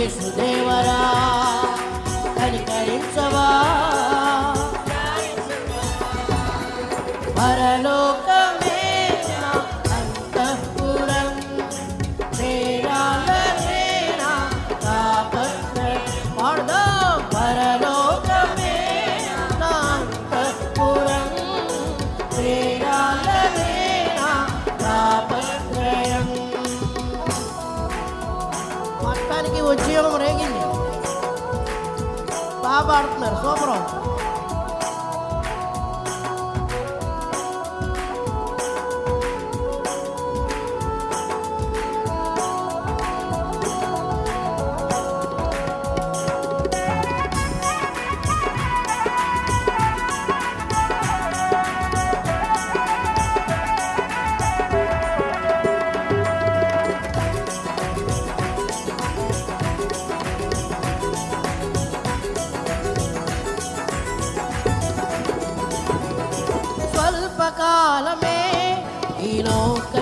Vishnu Devara ఉద్యోగం రేగింది. బాగా పాడుతున్నారు. సూపర్. కాలమే. ఈ లోక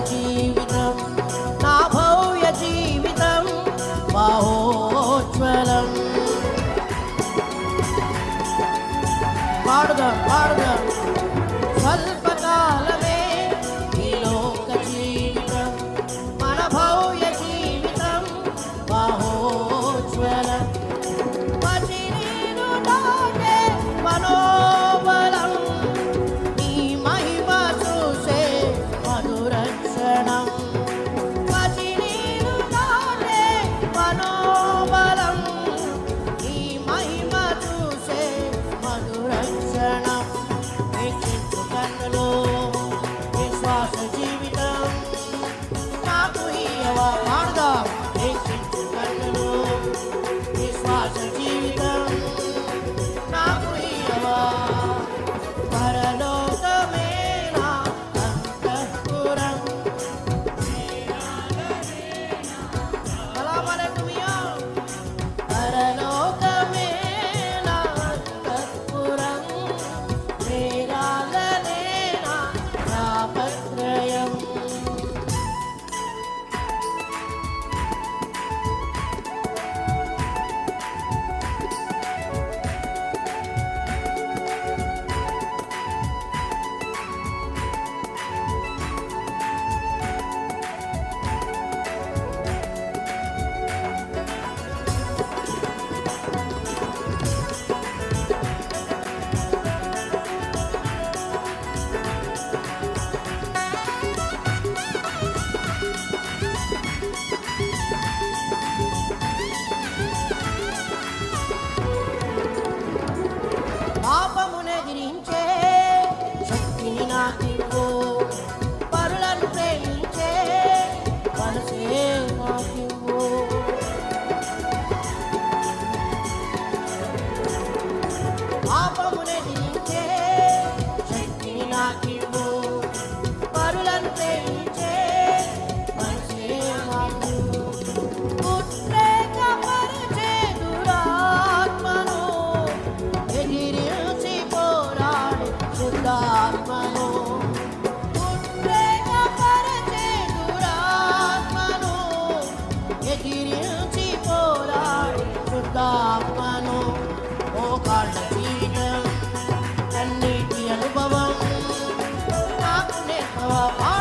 పాపమునని Baba.